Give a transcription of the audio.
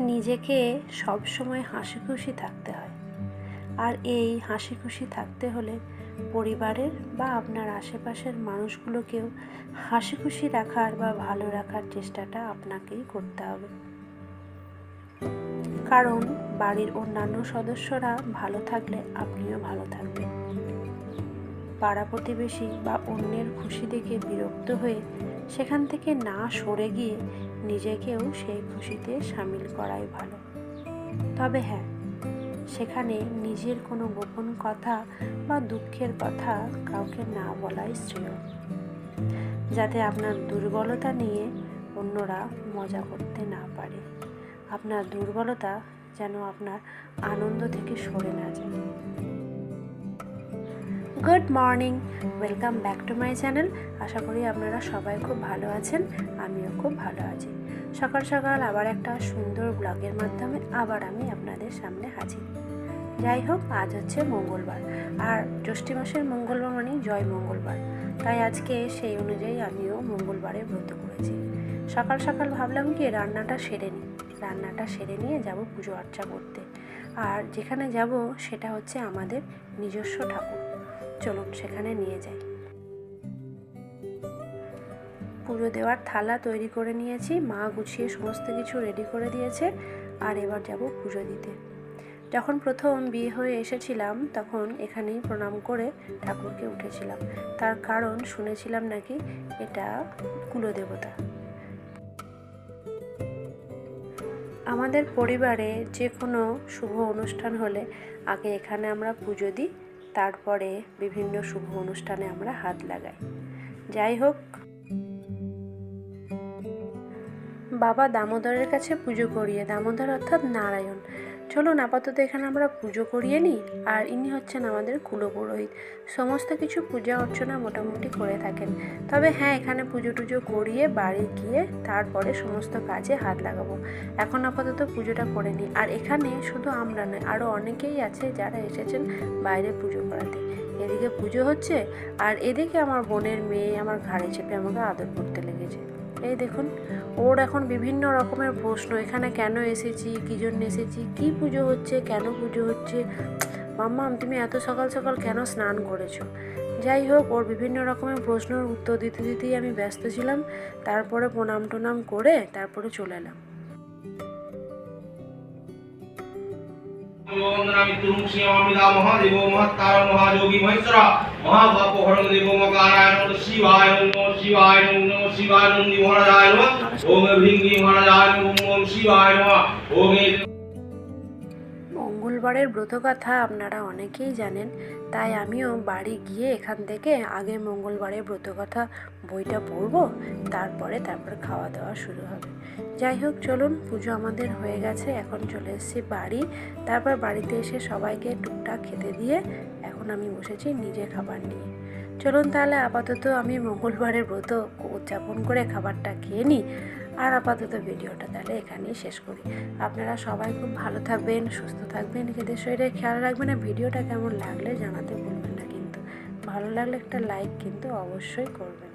নিজেকে সবসময় হাসি খুশি থাকতে হয়। আর এই হাসি খুশি থাকতে হলে পরিবারের বা আপনার আশেপাশের মানুষগুলোকেও হাসি খুশি রাখার বা ভালো রাখার চেষ্টাটা আপনাকেই করতে হবে। কারণ বাড়ির অন্যান্য সদস্যরা ভালো থাকলে আপনিও ভালো থাকবেন। পাড়া প্রতিবেশী বা অন্যের খুশি দেখে বিরক্ত হয়ে সেখান থেকে না সরে গিয়ে নিজেকেও সেই খুশিতে সামিল করাই ভালো। তবে হ্যাঁ সেখানে নিজের কোনো গোপন কথা বা দুঃখের কথা কাউকে না বলাই শ্রেয়, যাতে আপনার দুর্বলতা নিয়ে অন্যরা মজা করতে না পারে। আপনার দুর্বলতা যেন আপনার আনন্দ থেকে সরে না যায়। Good morning. Welcome back to my channel. আশা করি আপনারা সবাই খুব ভালো আছেন, আমিও খুব ভালো আছি। সকাল সকাল আবার একটা সুন্দর ব্লগের মাধ্যমে আবার আমি আপনাদের সামনে হাজির। যাই হোক, আজ হচ্ছে মঙ্গলবার। আর জ্যৈষ্ঠী মাসের মঙ্গলবার মানেই জয় মঙ্গলবার। তাই আজকে সেই অনুযায়ী আমিও মঙ্গলবারে ব্রত করেছি। সকাল সকাল ভাবলাম কি, রান্নাটা সেরে নিই। রান্নাটা সেরে নিয়ে যাব পুজো আর্চা করতে। আর যেখানে যাব, সেটা হচ্ছে আমাদের নিজস্ব ঠাকুর। চলুন সেখানে নিয়ে যাই। পুজো দেওয়ার থালা তৈরি করে নিয়েছি, মা গুছিয়ে সমস্ত কিছু রেডি করে দিয়েছে, আর এবার যাব পুজো দিতে। যখন প্রথম বিয়ে হয়ে এসেছিলাম, তখন এখানেই প্রণাম করে ঠাকুরকে উঠেছিলাম। তার কারণ শুনেছিলাম নাকি এটা কুলদেবতা। আমাদের পরিবারে যে কোনো শুভ অনুষ্ঠান হলে আগে এখানে আমরা পুজো দিই। তারপরে বিভিন্ন শুভ অনুষ্ঠানে আমরা হাত লাগাই। যাই হোক। বাবা দামোদরের কাছে পুজো করিয়ে, দামোদর অর্থাৎ নারায়ণ। চলুন আপাতত এখানে আমরা পুজো করিয়ে নিই। আর ইনি হচ্ছেন আমাদের কুলপুরোহিত। সমস্ত কিছু পূজা অর্চনা মোটামুটি করে থাকেন। তবে হ্যাঁ এখানে পুজো টুজো করিয়ে বাড়ি গিয়ে তারপরে সমস্ত কাজে হাত লাগাবো। এখন আপাতত পুজোটা করে নিই। আর এখানে শুধু আমরা নয় আরও অনেকেই আছে যারা এসেছেন বাইরে পুজো করাতে। এদিকে পুজো হচ্ছে আর এদিকে আমার বোনের মেয়ে আমার ঘাড়ে চেপে আমাকে আদর করতে লেগেছে। এই দেখুন, ওর এখন বিভিন্ন রকমের প্রশ্ন, এখানে কেন এসেছি, কী জন্য এসেছি, কী পুজো হচ্ছে, কেন পুজো হচ্ছে? মাম্মাম তুমি এত সকাল সকাল কেন স্নান করেছ? যাই হোক, ওর বিভিন্ন রকমের প্রশ্নের উত্তর দিতে দিতেই আমি ব্যস্ত ছিলাম, তারপরে প্রণাম টনাম করে তারপরে চলে এলাম। মহাদেব মহাযোগী, মহেশ্বরা। মঙ্গলবারের ব্রত কথা মঙ্গলবারের ব্রতকথা আপনারা অনেকেই জানেন তাই আমিও বাড়ি গিয়ে এখান থেকে আগে মঙ্গলবারের ব্রতকথা বইটা পড়ব তারপরে তারপর খাওয়া দাওয়া শুরু হবে যাই হোক চলুন পুজো আমাদের হয়ে গেছে এখন চলে এসেছি বাড়ি তারপর বাড়িতে এসে সবাইকে টুকটাক খেতে দিয়ে আমি বসেছি নিজে খাবার নিয়ে। চলুন তাহলে আপাতত আমি মঙ্গলবারের ব্রত উদযাপন করে খাবারটা খেয়ে নিই। আর আপাতত ভিডিওটা তাহলে এখানেই শেষ করি। আপনারা সবাই খুব ভালো থাকবেন, সুস্থ থাকবেন, নিজেদের শরীরে খেয়াল রাখবেন আর ভিডিওটা কেমন লাগলে জানাতে ভুলবেন না কিন্তু। ভালো লাগলে একটা লাইক কিন্তু অবশ্যই করবেন।